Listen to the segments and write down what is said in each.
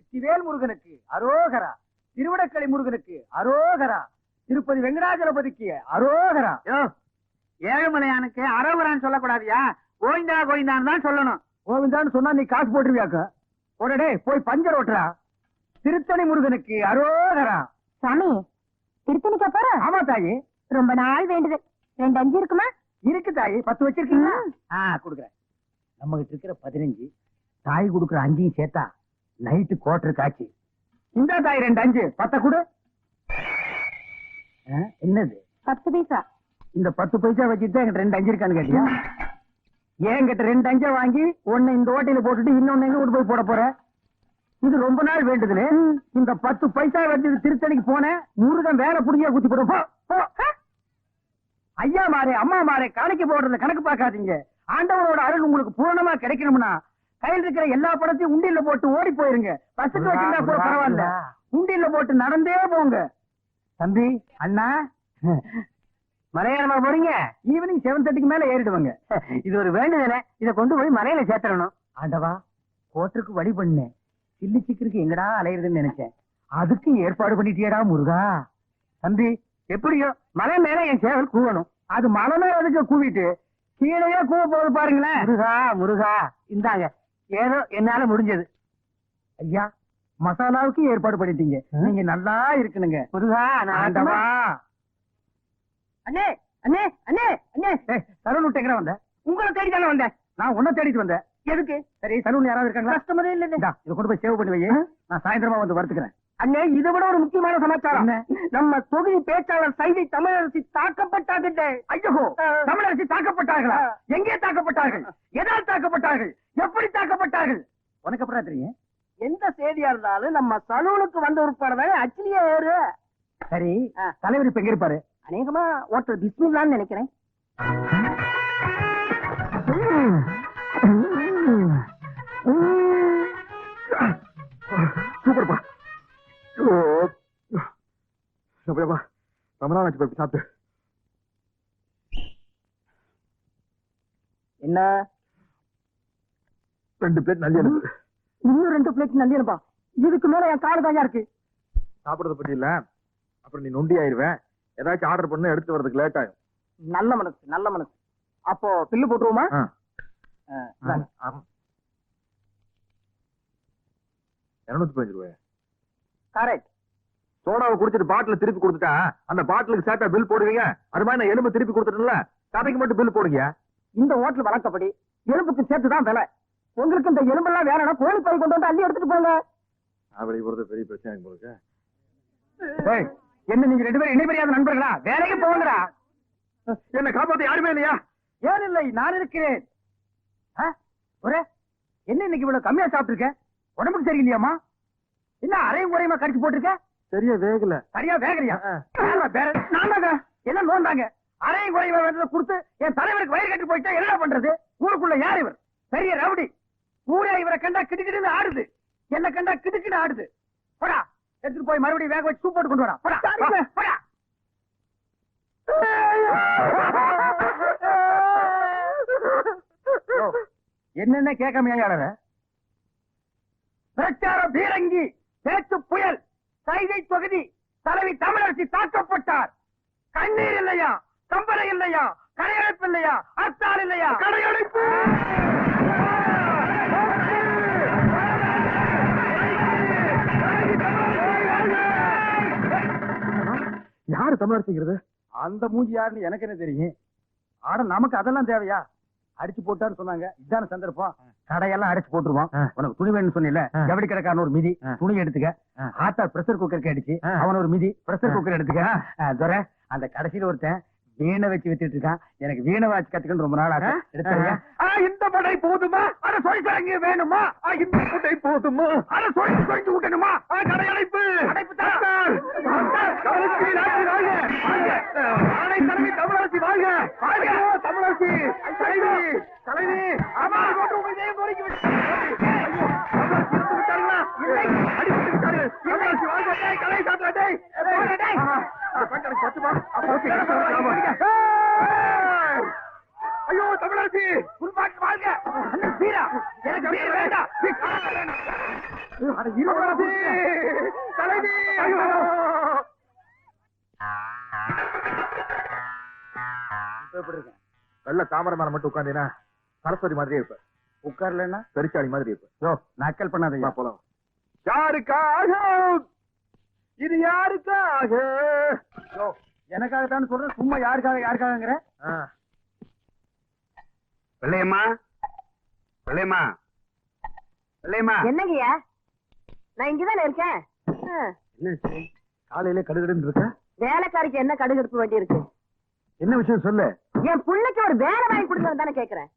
வெற்றிவேல் முருகனுக்கு அரோகரா. திருவிடக்கலை முருகனுக்கு அரோகரா. திருப்பதி வெங்கடாஜலபதிக்கு அரோகரா. ஏழுமலையானுக்கு அரோகரான்னு சொல்லக்கூடாதியா. கோவிந்தா கோவிந்தான்னு தான் சொல்லணும். கோவிந்தான்னு சொன்னா நீ காசு போட்டுருவியாக்க? உடனே போய் பஞ்சர் ஓட்டுறா. திருத்தணி முருகனுக்கு அரோகரா. சாமி திருத்தணிக்கா போற? ஆமா தாயி. ரொம்ப நாள் வேண்டுது. ரெண்டு அஞ்சு இருக்குமா? இருக்கு தாயி. பத்து வச்சிருக்கீங்களா? ஆ கொடுக்குறேன். நம்ம கிட்ட இருக்கிற பதினஞ்சு தாய் கொடுக்குற அஞ்சையும் சேர்த்தா நைட்டு கோட்டர் காட்சி இந்த தாய் ரெண்டு அஞ்சு. பத்த கொடு. என்னது? பத்து பைசா. இந்த பத்து பைசா வச்சுட்டு என்கிட்ட ரெண்டு அஞ்சு இருக்கான்னு கேட்டியா? என்கிட்ட ரெண்டு அஞ்சா வாங்கி ஒண்ணு இந்த ஓட்டையில போட்டுட்டு இன்னொன்னு எங்க கொண்டு போய் போட போற? இது ரொம்ப நாள் வேண்டுதுல. இந்த பத்து பைசா வச்சு திருத்தணிக்கு போனேன் முருகன் வேலை புடிங்க குத்தி போடும். ஐயா மாறே அம்மா மாறே காணிக்க போடுறத கணக்கு பார்க்காதீங்க. ஆண்டவனோட அருள் உங்களுக்கு பூரணமா கிடைக்கணும்னா கையில் இருக்கிற எல்லா படத்தையும் உண்டியல்ல போட்டு ஓடி போயிருங்க. பஸ்ஸுக்கு வச்சிருந்தா கூட பரவாயில்ல. உண்டியல்ல போட்டு நடந்தே போங்க. தம்பி அண்ணா. மலையாளமா போறீங்க? ஈவினிங் செவன் தேர்ட்டிக்கு மேல ஏறிடுவாங்க. இது ஒரு வேண்டுதல. இத கொண்டு போய் மலையில சேர்த்தரணும் ஆண்டவா கோட்டருக்கு வழி பண்ணேன் சில்லி சிக்கருக்கு எங்கடா அலையிறதுன்னு நினைச்சேன். அதுக்கு ஏற்பாடு பண்ணிட்டியடா முருகா. தம்பி எப்படியோ மலை மேல என் சேவல் கூவணும். அது மலை மேல எதுக்கு கூவிட்டு? கீழே கூவ போகுது பாருங்களேன். முருகா முருகா. இந்தாங்க. ஏதோ என்னால முடிஞ்சது. ஐயா மசாலாவுக்கு ஏற்பாடு பண்ணிட்டீங்க. நீங்க நல்லா இருக்கணுங்க. முருகா ஆண்டவா. அண்ணே அண்ணே அண்ணே அண்ணே. சலூன் விட்டு வந்த? உங்களை தேடி தானே வந்தேன் நான் உன்னை தேடிட்டு வந்தேன். எதுக்கு? சரி சலூன் யாராவது இருக்காங்களா? கஸ்டமரே இல்ல இதை கொண்டு போய் சேவ் பண்ணி வை நான் சாயந்தரமா வந்து வறுத்துக்கிறேன் அண்ணே இதை விட ஒரு முக்கியமான சமாச்சாரம். நம்ம தொகுதி பேச்சாளர் சைதை தமிழரசி தாக்கப்பட்டார்கள் ஐயோ தமிழரசி தாக்கப்பட்டார்களா? எங்கே தாக்கப்பட்டார்கள்? எதால் தாக்கப்பட்டார்கள்? எப்படி தாக்கப்பட்டார்கள்? உனக்கு அப்புறம் தெரியும்? எந்த செய்தியா இருந்தாலும் நம்ம சலூனுக்கு வந்த உட்பட அச்சிலியே ஏறு சரி தலைவர் இப்ப எங்க இருப்பாரு? அநேகமா ஒருத்தர் பிஸ்மில்லான்னு நினைக்கிறேன். ஆச்சு போய் சாப்பிட்டு என்ன? ரெண்டு பிளேட் நல்லி இன்னும் ரெண்டு பிளேட் நல்லியப்பா இதுக்கு மேல என் காடு தாயா இருக்கு. சாப்பிடறத பத்தி இல்ல. அப்புறம் நீ நொண்டி ஆயிருவேன். ஏதாச்சும் ஆர்டர் பண்ண எடுத்து வரதுக்கு லேட் ஆகும் நல்ல மனசு நல்ல மனசு. அப்போ பில்லு போட்டுருவோமா? இருநூத்தி பதினஞ்சு ரூபாய்? கரெக்ட் சோடாவை குடிச்சிட்டு பாட்டில் திருப்பி கொடுத்துட்டா அந்த பாட்டிலுக்கு சேர்த்தா பில் போடுவீங்க? அது மாதிரி நான் எலும்பு திருப்பி கொடுத்துட்டேன்ல. கதைக்கு மட்டும் பில் போடுங்க இந்த ஹோட்டல் வழக்கப்படி எலும்புக்கு சேர்த்து தான் விலை. உங்களுக்கு இந்த எலும்பெல்லாம் வேணும்னா கோழி பை கொண்டு வந்து அள்ளி எடுத்துட்டு போங்க. அப்படி போறது பெரிய பிரச்சனை போலுக்கு என்ன நீங்க ரெண்டு பேரும் இணைபெரியாத நண்பர்களா? வேலைக்கு போங்கடா. என்ன காப்பாத்த யாருமே இல்லையா? ஏன் இல்லை நான் இருக்கிறேன். ஆ? ஒரே என்ன இன்னைக்கு இவ்வளவு கம்மியா சாப்பிட்டுருக்க? உடம்புக்கு சரியில்லையாமா என்ன அரையும் குறையுமா கடிச்சு போட்டிருக்க? சரியா வேகல. சரியா வேகலையா? நான்தாங்க. என்ன நோந்தாங்க? அரையும் குறையுமா வேண்டதை கொடுத்து என் தலைவருக்கு வயிறு கட்டி போயிட்டா என்ன பண்றது? ஊருக்குள்ள யார் இவர்? பெரிய ரவுடி. ஊரே இவரை கண்டா கிடுக்கிடுன்னு ஆடுது. என்ன கண்டா கிடுக்கிட்டு ஆடுது. போடா. எடுத்துட்டு போய் மறுபடியும் வேக வச்சு சூப் போட்டு கொண்டு வரா. போடா. போடா. என்னென்ன கேட்காம ஏன் பிரச்சார பீரங்கி பேச்சு புயல். சைதை தொகுதி தலைவி தமிழரசி தாக்கப்பட்டார். கண்ணீர் இல்லையா? கம்பளை இல்லையா? கடையடைப்பு இல்லையா? அத்தால் இல்லையா? கடையடைப்பு! யாரு தமிழரசிங்கிறது அந்த மூஞ்சி யாருன்னு எனக்கு என்ன தெரியும்? ஆட நமக்கு அதெல்லாம் தேவையா? அடிச்சு போட்டான்னு சொன்னாங்க. இதான சந்தர்ப்பம். கடையெல்லாம் அடிச்சு போட்டுருவான். உனக்கு துணி வேணும்னு சொன்னில. ஜவுளி கடைக்காரன் ஒரு மிதி. துணி எடுத்துக்க. ஆத்தா பிரஷர் குக்கருக்கு அடிச்சு. அவன் ஒரு மிதி. பிரஷர். குக்கர் எடுத்துக்க. துரை அந்த கடைசியில ஒருத்தன் வீணை வச்சு வித்துட்டு இருக்கான். எனக்கு வீணை வாச்சு கத்துக்கணும் ரொம்ப நாள் ஆச்சு இந்த படை போதுமா? அத சொல்லி தரங்க வேணுமா? இந்த படை போதுமா? அத சொல்லி சொல்லி விட்டணுமா கடை அடைப்பு அடைப்பு தலைவி தமிழரசி வாங்க. தமிழரசி. தலைவி தலைவி ஆமா. ஐயோ, தமிழரசி உள்பாட்டு வாழ்க வீரா எனக்கு வீர வேண்டாம் வெள்ள தாமரை மரம் மட்டும் உட்காந்தீங்கன்னா சரஸ்வதி மாதிரியே இருப்பேன் உட்கார்லன்னா பெருச்சாளி மாதிரி இருப்ப. யோ நக்கல் பண்ணாதீங்க. போலாம். யாருக்காக? இது யாருக்காக? யோ எனக்காக தான் சொல்றேன். சும்மா யாருக்காக யாருக்காகங்கிற? ஆ. வெள்ளையம்மா? வெள்ளையம்மா? வெள்ளையம்மா? என்னங்கய்யா? நான் இங்கதானே இருக்கேன். என்ன காலையில கடுகடுன்னு இருக்க? வேலைக்காரிக்கு என்ன கடுகு எடுக்க வேண்டியிருக்கு? என்ன விஷயம் சொல்லு. என் பிள்ளைக்கு ஒரு வேலை வாங்கி கொடுக்கணும் தானே கேக்குறேன்.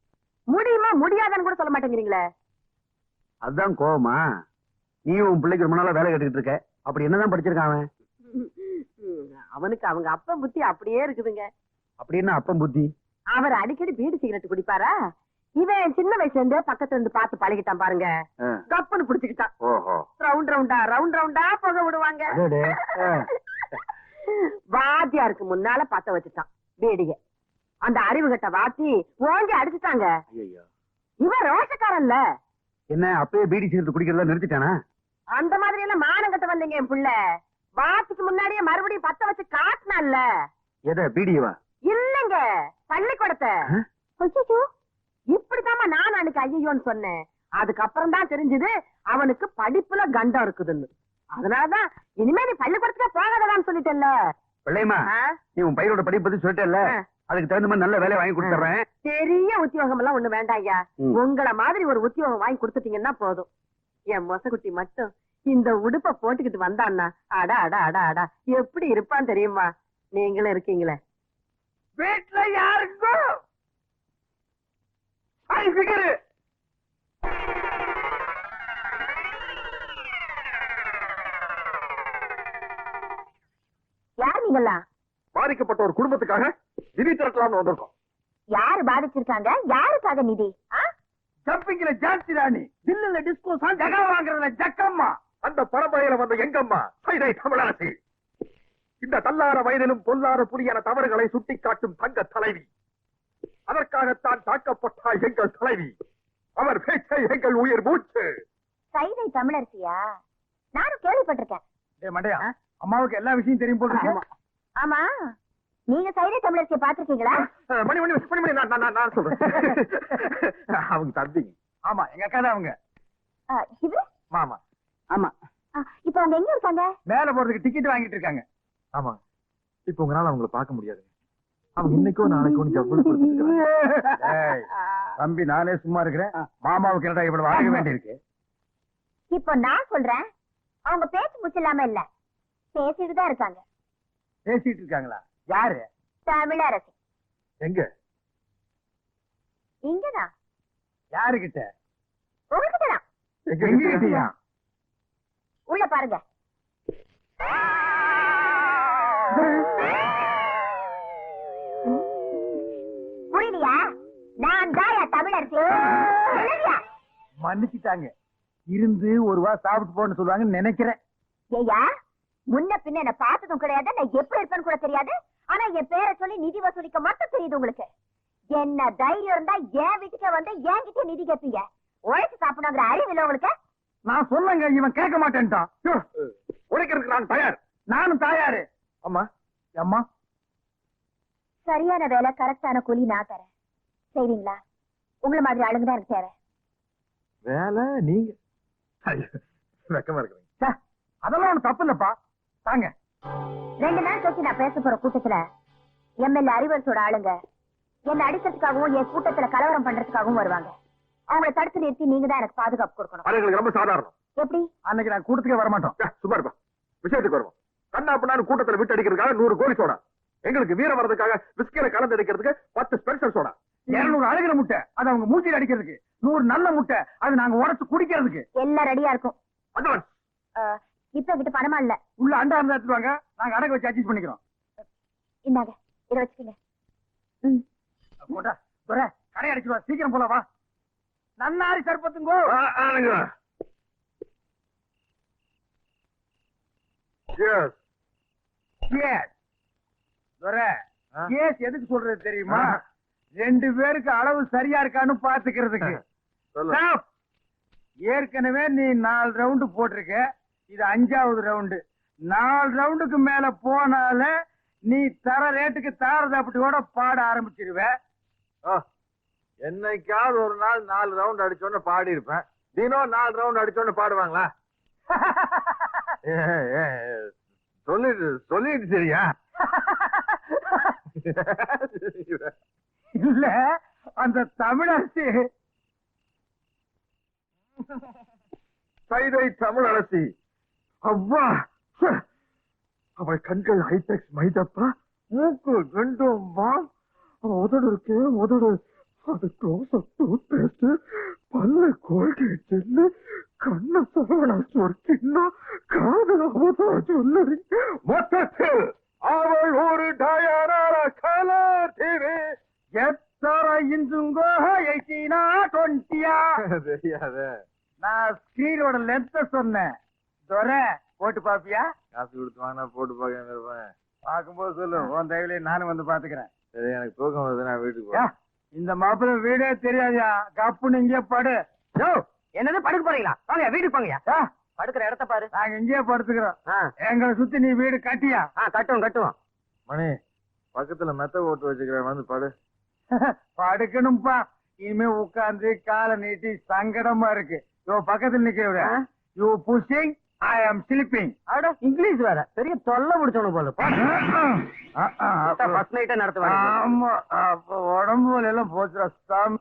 முடியுமா முடியாதான்னு கூட சொல்ல மாட்டேங்கிறீங்களே? அதுதான் கோவமா. நீ உன் பிள்ளைக்கு ரொம்ப நாளா வேலை கட்டுக்கிட்டு இருக்க. அப்படி என்னதான் படிச்சிருக்கான் அவன்? அவனுக்கு அவங்க அப்பா புத்தி அப்படியே இருக்குதுங்க. அப்படி என்ன அப்பம் புத்தி? அவர் அடிக்கடி பீடி சிகரெட் குடிப்பாரா? இவன் சின்ன வயசுல இருந்தே பக்கத்துல இருந்து பார்த்து பழகிட்டான் பாருங்க. கப்புன்னு புடிச்சுக்கிட்டான். ஓஹோ. ரவுண்ட் ரவுண்டா ரவுண்ட் ரவுண்டா புகை விடுவாங்க. வாத்தியாருக்கு முன்னால பத்த வச்சுட்டான் பீடிய. அந்த அறிவு கட்ட வாத்தி ஓங்கி அடிச்சுட்டாங்க. இவன் ரோஷக்காரன்ல. என்ன அப்பயே பீடி சிகரெட் குடிக்கிறதா நிறுத்திட்டானா? அந்த மாதிரி எல்லாம் மானம் கட்ட வந்தீங்க என் புள்ள. வாத்துக்கு முன்னாடியே மறுபடியும் பத்த வச்சு காட்டினான்ல. எதை பீடியவா? இல்லங்க பள்ளிக்கூடத்தை. இப்படித்தாம்மா நான் அன்னைக்கு ஐயோன்னு சொன்னேன். அதுக்கப்புறம் தான் தெரிஞ்சது அவனுக்கு படிப்புல கண்டம் இருக்குதுன்னு. அதனாலதான் இனிமே நீ பள்ளிக்கூடத்துக்கு போகாததான்னு சொல்லிட்டேன்ல. வெள்ளையம்மா ஆ? நீ உன் பையனோட படிப்பு பத்தி சொல்லிட்டேல்ல. அதுக்கு தகுந்த மாதிரி நல்ல வேலை வாங்கி கொடுத்துறேன் பெரிய உத்தியோகம் எல்லாம் ஒண்ணு வேண்டாம் ஐயா. உங்கள மாதிரி ஒரு உத்தியோகம் வாங்கி கொடுத்துட்டீங்கன்னா போதும். என் மொசகுட்டி மட்டும் இந்த உடுப்ப போட்டுக்கிட்டு வந்தான்னா அடா அடா அடா அடா எப்படி இருப்பான் தெரியுமா? நீங்களும் இருக்கீங்களே. வீட்டுல யாருக்கும் ஐ ஃபிகர் யார் நீங்களா? பாதிக்கப்பட்ட ஒரு குடும்பத்துக்காக நிதி திரட்டலாம்னு வந்திருக்கோம். யாரு பாதிச்சிருக்காங்க? யாருக்காக நிதி? ஜம்பிங்ல ஜான்சி ராணி தில்லுல டிஸ்கோ சாங் ஜகா வாங்குறதுல ஜக்கம்மா. அந்த பரம்பரையில வந்த எங்கம்மா? சைதை தமிழரசி. இந்த தள்ளார வயதிலும் பொல்லாத புலியான தவறுகளை சுட்டிக்காட்டும் தங்க தலைவி. அதற்காகத்தான் தாக்கப்பட்டார் எங்கள் தலைவி. அவர் பேச்சை எங்கள் உயிர் மூச்சு. சைதை தமிழரசியா? நானும் கேள்விப்பட்டிருக்கேன். மண்டையா அம்மாவுக்கு எல்லா விஷயம் தெரியும் போல ஆமா. நீங்க சைதை தமிழரசியை பாத்திருக்கீங்களா மணி மணி மணி மணி நான் நான், சொல்றேன். அவங்க தம்பிங்க ஆமா எங்க அக்கா தான் அவங்க இவரு? மாமா. ஆமா. ஆ, இப்ப அவங்க எங்க இருக்காங்க? மேல போறதுக்கு டிக்கெட் வாங்கிட்டு இருக்காங்க. ஆமா. இப்ப உங்களால அவங்கள பார்க்க முடியாது. அவங்க இன்னைக்கோ நாளைக்கோ தம்பி நானே சும்மா இருக்கிறேன். மாமாவுக்கு என்னடா இவ்வளவு வாங்க வேண்டியிருக்கு? இப்போ நான் சொல்றேன் அவங்க பேச்சு மூச்சு இல்லாம இல்ல. பேசிட்டு தான் இருக்காங்க. பேசிட்டு இருக்காங்களா? யாரு? தமிழரசி. எங்க? இங்கதான். யாருகிட்ட? உங்ககிட்ட தான் எங்க கிட்டயா உள்ள பாருங்க. புரியலையா நான் தான் தமிழரசி? மன்னிச்சுட்டாங்க. இருந்து ஒரு வா சாப்பிட்டு போன்னு சொல்லுவாங்கன்னு நினைக்கிறேன். ஏய்யா முன்ன பின்ன என்ன பார்த்ததும் கிடையாது. நான் எப்படி இருப்பேன்னு கூட தெரியாது. ஆனா என் பேரை சொல்லி நிதி வசூலிக்க மட்டும் தெரியுது உங்களுக்கு. என்ன தைரியம் இருந்தா என் வீட்டுக்கே வந்து என்கிட்ட நிதி கேட்பீங்க. உழைச்சு சாப்பிடணுங்கிற அறிவு இல்ல உங்களுக்கு? நான் சொன்னங்க இவன் கேட்க மாட்டேன்ட்டான். உழைக்கிறதுக்கு நான் தயார். நானும் தாயாரு. அம்மா அம்மா? சரியான வேலை கரெக்டான கூலி நான் தரேன். சரிங்களா உங்களை மாதிரி ஆளுங்க தான் எனக்கு தேவை. வேலை நீங்க. அதெல்லாம் ஒண்ணு தப்பு இல்லப்பா. தாங்க. ரெண்டு நாள் கழிச்சு நான் பேச போற கூட்டத்துல எம்எல்ஏ அறிவரசோட ஆளுங்க என்ன அடிக்கிறதுக்காகவும் என் கூட்டத்துல கலவரம் பண்றதுக்காகவும் வருவாங்க. அவங்கள தடுத்து நிறுத்தி நீங்க தான் எனக்கு பாதுகாப்பு கொடுக்கணும். அது எங்களுக்கு ரொம்ப சாதாரணம். எப்படி? அன்னைக்கு நான் கூட்டத்துக்கே வர மாட்டோம் ச்சே, சும்மா இருப்பா விஷயத்துக்கு வருவோம். கண்ணா பண்ணான்னு கூட்டத்துல விட்டு அடிக்கிறதுக்காக நூறு கோழி சோடா. எங்களுக்கு வீரம் வர்றதுக்காக பிஸ்கில கலந்து அடிக்கிறதுக்கு பத்து ஸ்பெஷல் சோடா. இருநூறு அழுகிற முட்டை அது அவங்க மூச்சில் அடிக்கிறதுக்கு. நூறு நல்ல முட்டை அது நாங்க உடைச்சு குடிக்கிறதுக்கு. எல்லாம் ரெடியா இருக்கும். அட்வான்ஸ் இப்ப என்கிட்ட பணமா இல்ல. உள்ள அண்டா இருந்தா எடுத்துட்டு வாங்க. நாங்க அடகு வச்சு அட்ஜஸ்ட் பண்ணிக்கிறோம். இந்தாங்க இதை வச்சுக்கோங்க. ம். போட்டா துரை கடை அடிச்சுவா சீக்கிரம் போல வா. நன்னாரி சர்பத்துங்கோ எஸ் Yes. துரை ஆ? கேஸ் எதுக்கு சொல்றது தெரியுமா. ரெண்டு பேருக்கு அளவு சரியா இருக்கான்னு பாத்துக்கிறதுக்கு. ஏற்கனவே நீ நாலு ரவுண்டு போட்டிருக்க. இது அஞ்சாவது ரவுண்டு நாலு ரவுண்டுக்கு மேல போனால நீ தர ரேட்டுக்கு தாரதப்பட்டியோட பாட ஆரம்பிச்சிருவ. என்னைக்காவது ஒரு நாள் நாலு ரவுண்ட் அடிச்சோன்னு பாடி இருப்பேன் தினம் நாலு ரவுண்ட் அடிச்சோன்னு பாடுவாங்களா? ஏ, ஏ, சொல்லிடு சொல்லிடு சரியா? இல்ல அந்த தமிழரசி. சைதை தமிழ் அரசி அவ்வா. அவள் கண்கள் ஹைடெக்ஸ் மைதப்பா? மூக்கு ரெண்டும் வா! உதடு இருக்கே உதடு அது க்ளோஸ் டூத் பேஸ்ட் பல்ல கோல்கேட் ஜெல்லு கண்ண சரவண சொர்க்கின்னா காது அவதா சொல்லி மொத்தத்தில் அவள் ஒரு டயரான கலர் டிவி. எத்தர இன்சுங்கோ எயிட்டீனா டுவெண்ட்டியா தெரியாத. நான் ஸ்கிரீனோட லென்த்த சொன்னேன். துரை போட்டு பாப்பியா? காசு கொடுத்து வாங்கினா போட்டு பார்க்க இருப்பேன். பார்க்கும்போது சொல்லு உன் தயவுலயே நானும் வந்து பாத்துக்கிறேன் சரி எனக்கு தூக்கம் வருது நான் வீட்டுக்கு போறேன். இந்த மாப்பிள்ளை வீடே தெரியாதுயா? கப்புன்னு இங்கே படு. யோ, என்னது படுக்க போறீங்களா? வாங்க வீட்டுக்கு போங்கயா படுக்கிற இடத்த பாரு. நாங்க இங்கேயே படுத்துக்கிறோம். எங்களை சுத்தி நீ வீடு கட்டியா? கட்டுவோம் கட்டுவோம். மணி பக்கத்துல மெத்த ஓட்டு வச்சுக்கிறேன் வந்து படு. படுக்கணும்பா. இனிமே உட்கார்ந்து காலை நீட்டி சங்கடமா இருக்கு. யோ பக்கத்துல நிக்க யூ புஷிங். ஐ ஆம் ஸ்லீப்பிங் அட இங்கிலீஷ் வேற பெரிய தொல்லை முடிச்சவனு போல ஃபர்ஸ்ட் நைட்டே நடத்துவாங்க ஆமா அப்ப உடம்பு வலி எல்லாம் போச்சுடா சாமி